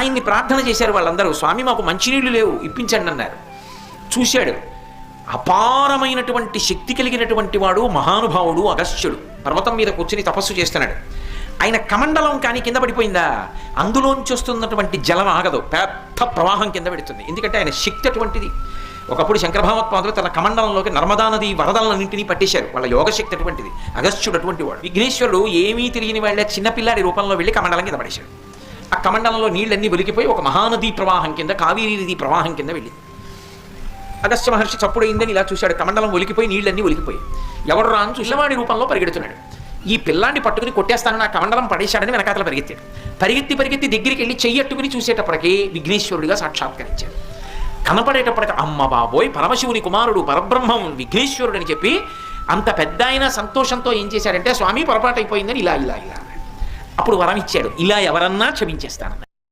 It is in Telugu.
ఆయన్ని ప్రార్థన చేశారు వాళ్ళందరూ. స్వామి మాకు మంచినీళ్ళు లేవు ఇప్పించండి అన్నారు. చూశాడు. అపారమైనటువంటి శక్తి కలిగినటువంటి వాడు మహానుభావుడు అగస్త్యుడు. పర్వతం మీద కూర్చుని తపస్సు చేస్తున్నాడు. ఆయన కమండలం కానీ కింద పడిపోయిందా? అందులోంచి వస్తున్నటువంటి జలం ఆగదు. పెద్ద ప్రవాహం కింద పెడుతుంది. ఎందుకంటే ఆయన శక్తి అటువంటిది. ఒకప్పుడు శంకరభావత్పాదులు తన కమండలంలోకి నర్మదా నది వరదలన్నింటినీ పట్టేశారు. వాళ్ళ యోగశక్తి అటువంటిది. అగస్త్యుడు అటువంటి వాడు. విఘ్నేశ్వరుడు ఏమీ తెలియని వాళ్ళ చిన్నపిల్లాడి రూపంలో వెళ్ళి కమండలం కింద పడేశాడు. ఆ కమండలంలో నీళ్ళన్నీ ఒలికిపోయి ఒక మహానదీ ప్రవాహం కింద కావేరీ నది ప్రవాహం కింద వెళ్ళింది అగస్త్య మహర్షి చప్పుడైందని ఇలా చూశాడు. కమండలం ఒలికిపోయి నీళ్ళన్నీ ఒలికిపోయి ఎవడు రాను అని రూపంలో పరిగెడుతున్నాడు. ఈ పిల్లాన్ని పట్టుకుని కొట్టేస్తానని ఆ కమండలం పడేశాడని వెనకాతల పరిగెత్తాడు. పరిగెత్తి పరిగెత్తి దగ్గరికి వెళ్ళి చెయ్యట్టుకుని చూసేటప్పటికి విఘ్నేశ్వరుడిగా సాక్షాత్కరించాడు. కనపడేటప్పటికి అమ్మ బాబోయ్ పరమశివుని కుమారుడు పరబ్రహ్మం విఘ్నేశ్వరుడు అని చెప్పి అంత పెద్ద ఆయన సంతోషంతో ఏం చేశాడంటే స్వామి పొరపాటు అయిపోయిందని ఇలా ఇలా ఇలా. అప్పుడు వరం ఇచ్చాడు. ఇలా ఎవరన్నా క్షమించేస్తానన్నాడు.